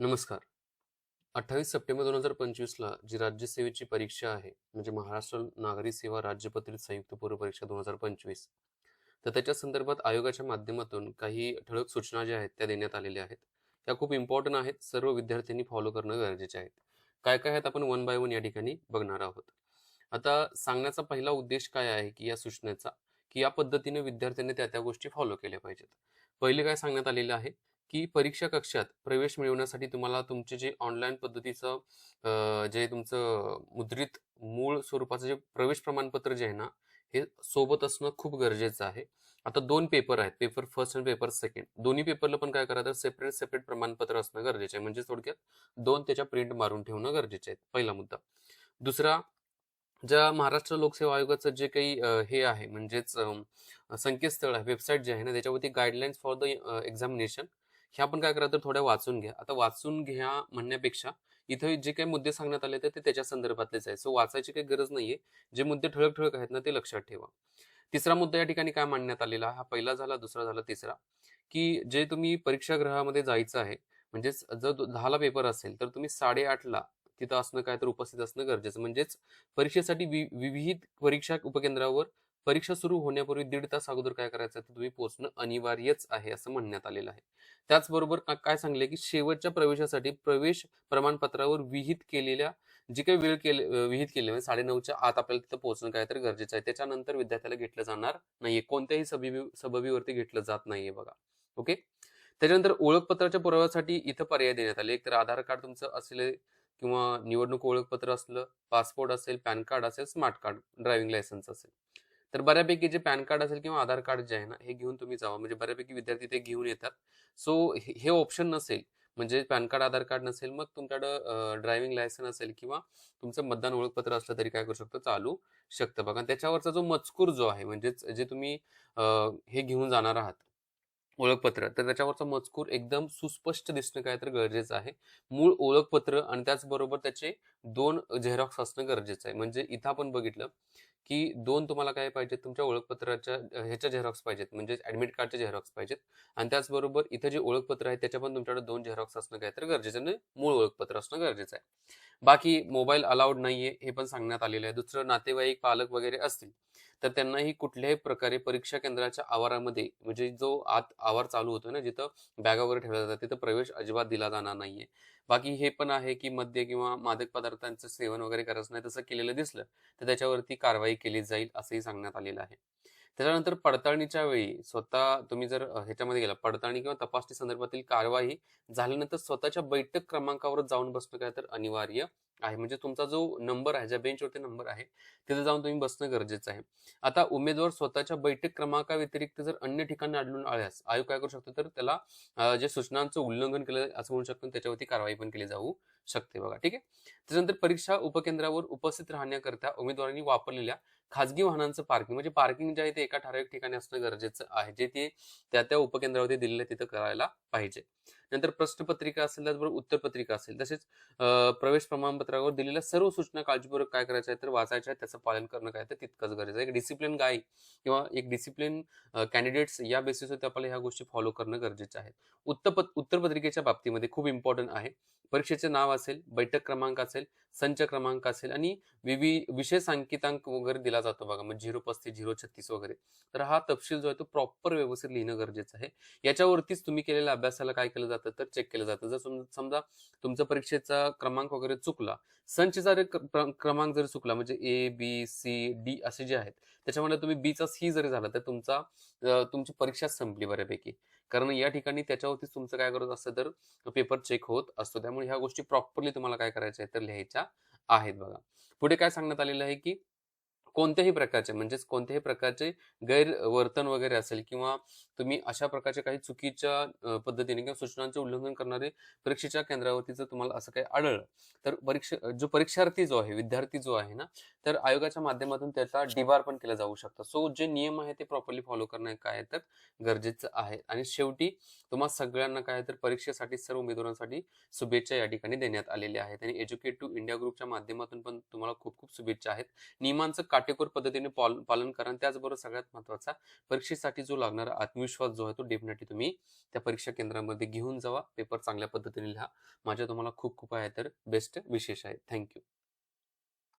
नमस्कार. अठ्ठावीस सप्टेंबर दोन हजार पंचवीसला जी राज्यसेवेची परीक्षा आहे म्हणजे महाराष्ट्र नागरी सेवा राज्यपत्रित संयुक्त पूर्व परीक्षा दोन हजार पंचवीस तर त्याच्या संदर्भात आयोगाच्या माध्यमातून काही ठळक सूचना ज्या आहेत त्या देण्यात आलेल्या आहेत. त्या खूप इम्पॉर्टंट आहेत सर्व विद्यार्थ्यांनी फॉलो करणं गरजेचे आहेत काय काय आहेत आपण वन बाय वन या ठिकाणी बघणार आहोत. आता सांगण्याचा पहिला उद्देश काय आहे की या सूचनेचा की या पद्धतीने विद्यार्थ्यांनी त्या त्या गोष्टी फॉलो केल्या पाहिजेत. पहिले काय सांगण्यात आलेलं आहे की परीक्षा कक्षात प्रवेश मिळवण्यासाठी तुम्हाला तुमचे जे ऑनलाईन पद्धतीचं जे तुमचं मुद्रित मूळ स्वरूपाचं जे प्रवेश प्रमाणपत्र जे आहे ना हे सोबत असणं खूप गरजेचं आहे. आता दोन पेपर आहेत पेपर फर्स्ट आणि पेपर सेकंड दोन्ही पेपरला पण काय करा तर सेपरेट सेपरेट प्रमाणपत्र असणं गरजेचं आहे. म्हणजे थोडक्यात दोन त्याच्या प्रिंट मारून ठेवणं गरजेचे आहे पहिला मुद्दा. दुसरा ज्या महाराष्ट्र लोकसेवा आयोगाचं जे काही हे आहे म्हणजेच संकेतस्थळ आहे वेबसाईट जे आहे ना त्याच्यावरती गाईडलाईन्स फॉर द एक्झामिनेशन ह्या आपण काय करा तर थोड्या वाचून घ्या. आता वाचून घ्या म्हणण्यापेक्षा इथं जे काही मुद्दे सांगण्यात आले ते त्याच्या संदर्भातलेच आहे सो वाचायची काही गरज नाहीये. जे मुद्दे ठळक ठळक आहेत ना ते लक्षात ठेवा. तिसरा मुद्दा या ठिकाणी काय मांडण्यात आलेला? हा पहिला झाला दुसरा झाला तिसरा. की जे तुम्ही परीक्षागृहामध्ये जायचं आहे म्हणजेच जर दहाला पेपर असेल तर तुम्ही साडेआठला तिथं असणं काय तर उपस्थित असणं गरजेचं. म्हणजेच परीक्षेसाठी वि- विविध परीक्षा उपकेंद्रावर परीक्षा सुरू होण्यापूर्वी दीड तास अगोदर काय करायचं तर तुम्ही पोहोचणं अनिवार्यच आहे असं म्हणण्यात आलेलं आहे. त्याचबरोबर काय सांगले की शेवटच्या प्रवेशासाठी प्रवेश प्रमाणपत्रावर विहित केलेल्या जी काही वेळ केले विहित केली म्हणजे साडेनऊच्या आत आपल्याला तिथं पोहोचणं काय तर गरजेचं आहे. त्याच्यानंतर विद्यार्थ्याला घेतलं जाणार नाहीये. कोणत्याही सबबी सबबीवरती घेतलं जात नाहीये बघा. ओके? त्याच्यानंतर ओळखपत्राच्या पुराव्यासाठी इथं पर्याय देण्यात आले. एक तर आधार कार्ड तुमचं असेल किंवा निवडणूक ओळखपत्र असलं पासपोर्ट असेल पॅन कार्ड असेल स्मार्ट कार्ड ड्रायव्हिंग लायसन्स असेल. तर बऱ्यापैकी जे पॅन कार्ड असेल किंवा आधार कार्ड जे आहे ना हे घेऊन तुम्ही जावा. म्हणजे बऱ्यापैकी विद्यार्थी ते घेऊन येतात. सो हे ऑप्शन नसेल म्हणजे पॅन कार्ड आधार कार्ड नसेल मग तुमच्याकडं ड्रायव्हिंग लायसन असेल किंवा तुमचं मतदान ओळखपत्र असलं तरी काय करू शकतो? चालू शकतं. बघा त्याच्यावरचा जो मजकूर जो आहे म्हणजेच जे तुम्ही हे घेऊन जाणार आहात ओळखपत्र. तर त्याच्यावरचा मजकूर एकदम सुस्पष्ट दिसणं काय तर गरजेचं आहे. मूळ ओळखपत्र आणि त्याचबरोबर त्याचे दोन झेरॉक्स असणं गरजेचं आहे. म्हणजे इथं आपण बघितलं की दोन तुम्हाला काय पाहिजेत? तुमच्या ओळखपत्राच्या ह्याच्या झेरॉक्स पाहिजेत. म्हणजे ऍडमिट कार्डचे झेरॉक्स पाहिजेत. आणि त्याचबरोबर इथं जे ओळखपत्र आहे त्याच्या पण तुमच्याकडे दोन झेरॉक्स असणं काय तर गरजेचं आहे. मूळ ओळखपत्र असणं गरजेचं आहे. बाकी मोबाईल अलाउड नाहीये हे पण सांगण्यात आलेलं आहे. दुसरं नातेवाईक पालक वगैरे असतील. तर त्यांनाही कुठल्याही प्रकारे परीक्षा केंद्राच्या आवारामध्ये म्हणजे जो आत आवार चालू होतो ना जिथं बॅगा वगैरे ठेवल्या जातात तिथं प्रवेश अजिबात दिला जाणार नाहीये. बाकी हे पण आहे की मद्य किंवा मादक पदार्थांचं सेवन वगैरे करायचं नाही तसं केलेलं दिसलं तर त्याच्यावरती कारवाई केली जाईल असंही सांगण्यात आलेलं आहे. त्याच्यानंतर पडताळणीच्या वेळी स्वतः तुम्ही जर ह्याच्यामध्ये गेला पडताळणी किंवा तपासणी संदर्भातील कारवाई झाल्यानंतर स्वतःच्या बैठक क्रमांकावर जाऊन बसणं काय तर अनिवार्य. आहे. म्हणजे तुमचा जो नंबर आहे ज्या बेंचवरती नंबर आहे तिथे जाऊन तुम्ही बसणं गरजेचं आहे. आता उमेदवार स्वतःच्या बैठक क्रमांकाव्यतिरिक्त जर अन्य ठिकाणी आढळून आल्यास आयोग काय करू शकतो? तर त्याला जे सूचनांचं उल्लंघन केलं असं म्हणू शकतो त्याच्यावरती कारवाई पण केली जाऊ शकते बघा. ठीक आहे? त्याच्यानंतर परीक्षा उपकेंद्रावर उपस्थित राहण्याकरता उमेदवारांनी वापरलेल्या खाजगी वाहनांचं पार्किंग म्हणजे पार्किंग जे आहे ते एका ठराविक ठिकाणी असणं गरजेचं आहे. जे ते त्या त्या उपकेंद्रावरती दिलेलं तिथं करायला पाहिजे. नंतर प्रश्नपत्रिका असेल त्याचबरोबर उत्तरपत्रिका असेल. तसेच प्रवेश प्रमाणपत्रावर दिलेल्या सर्व सूचना काळजीपूर्वक काय करायचं आहे तर वाचायच्या आहे त्याचं पालन करणं काय तर तितकंच गरजेचं आहे. एक डिसिप्लिन गाय किंवा एक डिसिप्लिन कॅन्डिडेट्स या बेसिसवरती आपल्याला ह्या गोष्टी फॉलो करणं गरजेचं आहे. उत्तर उत्तरपत्रिकेच्या बाबतीमध्ये खूप इम्पॉर्टंट आहे. परीक्षेचे नाव असेल बैठक क्रमांक असेल संच क्रमांक असेल आणि विवि विषय सांकेतांक वगैरे दिला जातो बघा. मग झिरो पस्तीस झिरो छत्तीस वगैरे. तर हा तपशील जो आहे तो प्रॉपर व्यवस्थित लिहिणं गरजेचं आहे. याच्यावरतीच तुम्ही केलेला अभ्यास अभ्यासाला काय केलं जातं तर चेक केलं जातं. जर समजा तुमचा परीक्षेचा क्रमांक वगैरे चुकला संच जर क्रमांक जर चुकला म्हणजे ए बी सी डी असे जे आहेत त्याच्यामध्ये तुम्ही बीचा सी जरी झाला तर तुमचा तुमची परीक्षा संपली बऱ्यापैकी. कारण या ठिकाणी त्याच्यावरतीच तुमचं काय करत असतं तर पेपर चेक होत असतो. त्यामुळे ह्या गोष्टी प्रॉपरली तुम्हाला काय करायच्या आहेत तर लिहायच्या आहेत बघा. पुढे काय सांगण्यात आलेलं आहे की कोणत्याही प्रकारचे म्हणजेच कोणत्याही प्रकारचे गैरवर्तन वगैरे असेल किंवा तुम्ही अशा प्रकारच्या काही चुकीच्या पद्धतीने किंवा सूचनांचे उल्लंघन करणारे परीक्षेच्या केंद्रावरती जर तुम्हाला असं काही आढळलं तर परीक्षा जो परीक्षार्थी जो आहे विद्यार्थी जो आहे ना तर आयोगाच्या माध्यमातून त्याचा डिबार पण केला जाऊ शकतो. सो जे नियम आहे ते प्रॉपरली फॉलो करणं काय तर गरजेचं आहे. आणि शेवटी तुम्हा सगळ्यांना काय तर परीक्षेसाठी सर्व उमेदवारांसाठी शुभेच्छा या ठिकाणी देण्यात आलेल्या आहेत. आणि एज्युकेट टू इंडिया ग्रुपच्या माध्यमातून पण तुम्हाला खूप खूप शुभेच्छा आहेत. नियमांचं काटेकोर पद्धतीने पालन करा. आणि त्याचबरोबर सगळ्यात महत्त्वाचा परीक्षेसाठी जो लागणारा आत्मविश्वास जो आहे तो डेफिनेटली तुम्ही त्या परीक्षा केंद्रामध्ये घेऊन जावा. पेपर चांगल्या पद्धतीने लिहा. माझ्या तुम्हाला खूप खूप आहे तर बेस्ट विशेष आहे. थँक्यू